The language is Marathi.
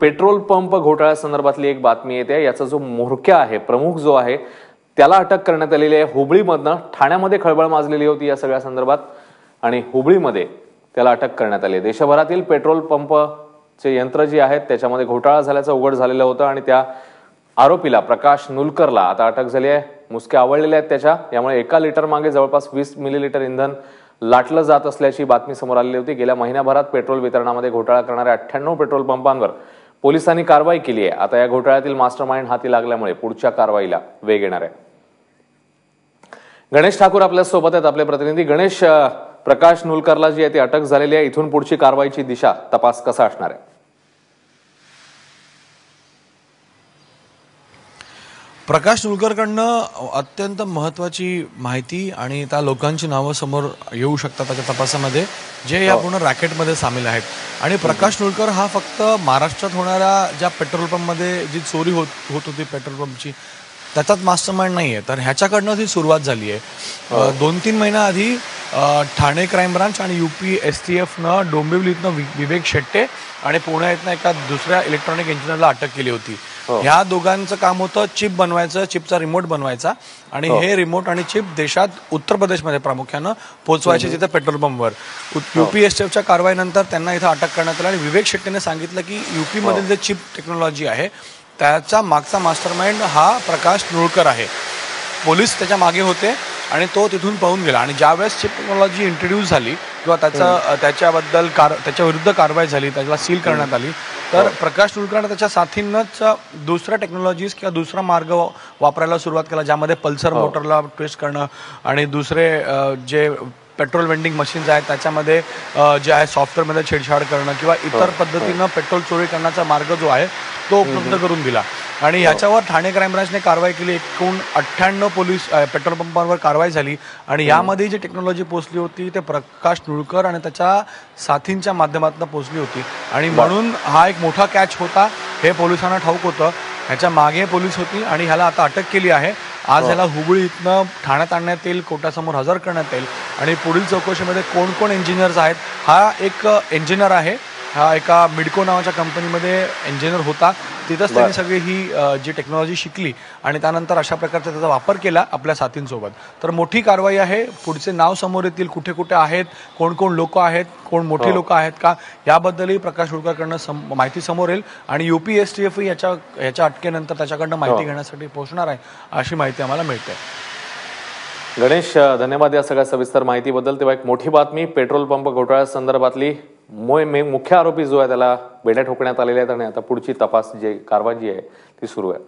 पेट्रोल पंप घोटाळ्यासंदर्भातली एक बातमी येते. याचा जो म्होरक्या आहे प्रमुख जो आहे त्याला अटक करण्यात आलेली आहे. हुबळीमधनं ठाण्यामध्ये खळबळ माजलेली होती या सगळ्या संदर्भात आणि हुबळीमध्ये त्याला अटक करण्यात आली आहे. देशभरातील पेट्रोल पंपचे यंत्र जी आहेत त्याच्यामध्ये घोटाळा झाल्याचं उघड झालेलं होतं आणि त्या आरोपीला प्रकाश नुलकरला आता अटक झाली आहे. मुसके आवडलेल्या आहेत त्याच्या. यामुळे एका लिटर मागे जवळपास वीस मिलीलिटर इंधन लाटलं जात असल्याची बातमी समोर आलेली होती. गेल्या महिन्याभरात पेट्रोल वितरणामध्ये घोटाळा करणाऱ्या अठ्ठ्याण्णव पेट्रोल पंपांवर पोलिसांनी कारवाई केली आहे. आता या घोटाळ्यातील मास्टर माइंड हाती लागल्यामुळे पुढच्या कारवाईला वेग येणार आहे. गणेश ठाकूर आपल्यासोबत आहेत आपले प्रतिनिधी. गणेश प्रकाश नुलकरला जी आहे ती अटक झालेली आहे. इथून पुढची कारवाईची दिशा तपास कसा असणार आहे? प्रकाश नुलकरकडनं अत्यंत महत्वाची माहिती आणि त्या लोकांची नावं समोर येऊ शकतात त्याच्या तपासामध्ये जे या पूर्ण रॅकेटमध्ये सामील आहेत. आणि प्रकाश नुलकर हा फक्त महाराष्ट्रात होणाऱ्या ज्या पेट्रोल पंपमध्ये जी चोरी होत होत होती पेट्रोल पंपची त्याच्यात मास्टर माइंड नाही आहे तर ह्याच्याकडनं ती सुरुवात झाली आहे दोन तीन महिन्याआधी अ, ठाणे क्राईम ब्रांच आणि युपी एस टी एफनं डोंबिवलीतनं विवेक शेट्टे आणि पुण्यातनं एका दुसऱ्या इलेक्ट्रॉनिक इंजिनियरला अटक केली होती. ह्या दोघांचं काम होतं चिप बनवायचं चिपचा रिमोट बनवायचा आणि हे. रिमोट आणि चिप देशात उत्तर प्रदेशमध्ये प्रामुख्यानं पोहोचवायचे जिथे पेट्रोल पंपवर. युपीएसटीएफच्या कारवाईनंतर त्यांना इथं अटक करण्यात आली. आणि विवेक शेट्टीने सांगितलं की युपी मधील जे चिप टेक्नॉलॉजी आहे त्याचा मागचा मास्टर माइंड हा प्रकाश नुळकर आहे. पोलीस त्याच्यामागे होते आणि तो तिथून पळून गेला. आणि ज्यावेळेस चिप टेक्नॉलॉजी इंट्रोड्यूस झाली किंवा त्याचा त्याच्याबद्दल कार त्याच्या विरुद्ध कारवाई झाली त्याला सील करण्यात आली तर प्रकाश नुलकरनं त्याच्या साथींनाच दुसऱ्या टेक्नॉलॉजीज किंवा दुसरा मार्ग वापरायला सुरुवात केला ज्यामध्ये पल्सर मोटरला ट्विस्ट करणं आणि दुसरे जे पेट्रोल वेंडिंग मशीन्स आहेत त्याच्यामध्ये जे आहे सॉफ्टवेअरमध्ये छेडछाड करणं किंवा इतर पद्धतीनं पेट्रोल चोरी करण्याचा मार्ग जो आहे तो उपलब्ध करून दिला. आणि ह्याच्यावर ठाणे क्राईम ब्रांचने कारवाई केली एकूण अठ्ठ्याण्णव पोलीस पेट्रोल पंपांवर कारवाई झाली. आणि यामध्ये जी टेक्नॉलॉजी पोहोचली होती ते प्रकाश नुळकर आणि त्याच्या साथींच्या माध्यमातून पोहोचली होती. आणि म्हणून हा एक मोठा कॅच होता हे पोलिसांना ठाऊक होतं. ह्याच्या मागे पोलीस होती आणि ह्याला आता अटक केली आहे. आज ह्याला हुबळी इथनं ठाण्यात आणण्यात येईल कोर्टासमोर हजर करण्यात येईल. आणि पुढील चौकशीमध्ये कोण कोण इंजिनियर्स आहेत हा एक इंजिनियर आहे. हा एका मिडको नावाच्या कंपनीमध्ये इंजिनियर होता. तिथंच त्यांनी सगळी ही जी टेक्नॉलॉजी शिकली आणि त्यानंतर अशा प्रकारचा त्याचा वापर केला आपल्या साथींसोबत. तर मोठी कारवाई आहे. पुढचे नाव समोर येतील कुठे कुठे आहेत कोण कोण लोक आहेत कोण मोठी लोक आहेत का याबद्दलही प्रकाश हुडकरकडनं सम माहिती समोर येईल. आणि युपी एस टी एफ याच्या याच्या अटकेनंतर त्याच्याकडनं माहिती घेण्यासाठी पोहोचणार आहे अशी माहिती आम्हाला मिळते. गणेश धन्यवाद या सगळ्या सविस्तर माहितीबद्दल. तेव्हा एक मोठी बातमी पेट्रोल पंप घोटाळ्या संदर्भातली. मे- मुख्य आरोपी जो आहे त्याला बेड्या ठोकण्यात आलेल्या आहेत आणि आता पुढची तपास जी कारवाई जी आहे ती सुरू आहे.